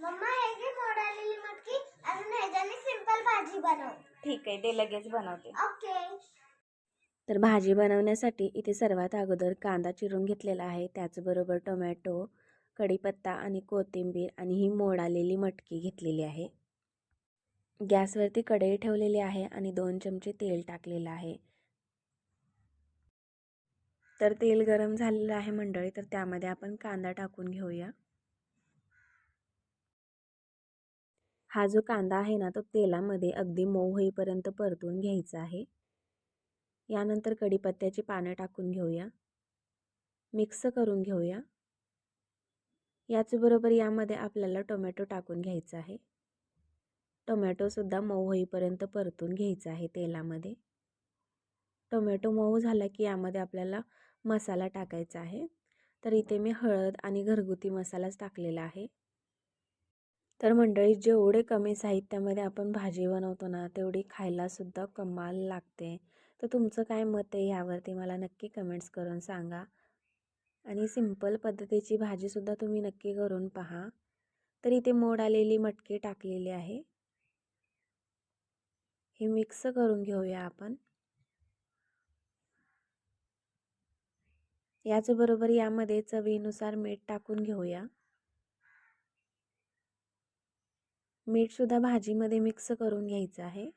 Mamma हे घे मोड आलेली मटकी. अजून ह्याच्याने सिंपल भाजी बनव. ठीक आहे ते लगेच बनवते. ओके तर भाजी बनवण्यासाठी इथे सर्वात अगोदर कांदा चिरून घेतलेला आहे. त्याचबरोबर टोमॅटो कढीपत्ता आणि कोथिंबीर आणि ही मोड आलेली मटकी घेतलेली आहे. गॅसवरती कढई ठेवलेली आहे आणि दोन चमचे तेल टाकलेलं आहे. तर तेल गरम झालेलं आहे मंडळी तर त्यामध्ये आपण कांदा टाकून घेऊया. हा जो कांदा आहे ना तो तेलामध्ये अगदी मऊ होईपर्यंत परतून घ्यायचा आहे. यानंतर कढीपत्त्याची पानं टाकून घेऊया. मिक्स करून घेऊया. याचबरोबर यामध्ये आपल्याला टोमॅटो टाकून घ्यायचा आहे. टोमॅटोसुद्धा मऊ होईपर्यंत परतून घ्यायचा आहे तेलामध्ये. टोमॅटो मऊ झाला की यामध्ये आपल्याला मसाला टाकायचा आहे. तर इथे मी हळद आणि घरगुती मसालाच टाकलेला आहे. तर मंडळी जेवढे कमी साहित्यामध्ये आपण भाजी बनवतो ना तेवढी खायलासुद्धा कमाल लागते. तर तुमचं काय मत आहे यावरती मला नक्की कमेंट्स करून सांगा. आणि सिंपल पद्धतीची भाजीसुद्धा तुम्ही नक्की करून पहा. तर इथे मोड आलेली मटकी टाकलेली आहे. हे मिक्स करून घेऊया आपण. याचबरोबर यामध्ये चवीनुसार मीठ टाकून घेऊया. मीठसुद्धा भाजीमध्ये मिक्स करून घ्यायचं आहे.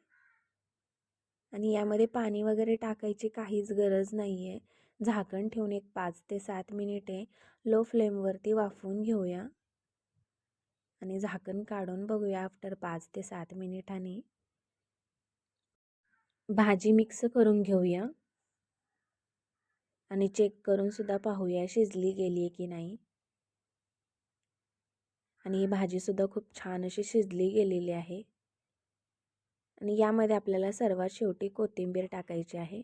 आणि यामध्ये पाणी वगैरे टाकायची काहीच गरज नाही आहे झाकण ठेवून एक पाच ते सात मिनिटे लो फ्लेमवरती वाफवून घेऊया. आणि झाकण काढून बघूया आफ्टर पाच ते सात मिनिटांनी. भाजी मिक्स करून घेऊया. आणि चेक करून सुद्धा पाहूया शिजली गेली आहे की नाही. आणि ही भाजीसुद्धा खूप छान अशी शिजली गेलेली आहे. आणि यामध्ये आपल्याला सर्वात शेवटी कोथिंबीर टाकायची आहे.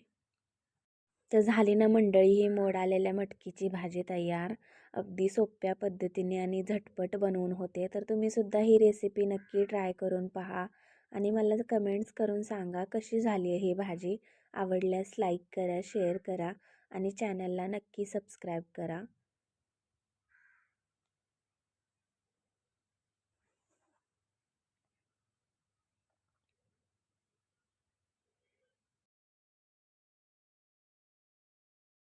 तर झाली ना मंडळी ही मोड आलेल्या मटकीची भाजी तयार. अगदी सोप्या पद्धतीने आणि झटपट बनवून होते. तर तुम्हीसुद्धा ही रेसिपी नक्की ट्राय करून पहा. आणि मला कमेंट्स करून सांगा कशी झाली आहे ही भाजी. आवडल्यास लाईक करा शेअर करा आणि चॅनलला नक्की सबस्क्राईब करा.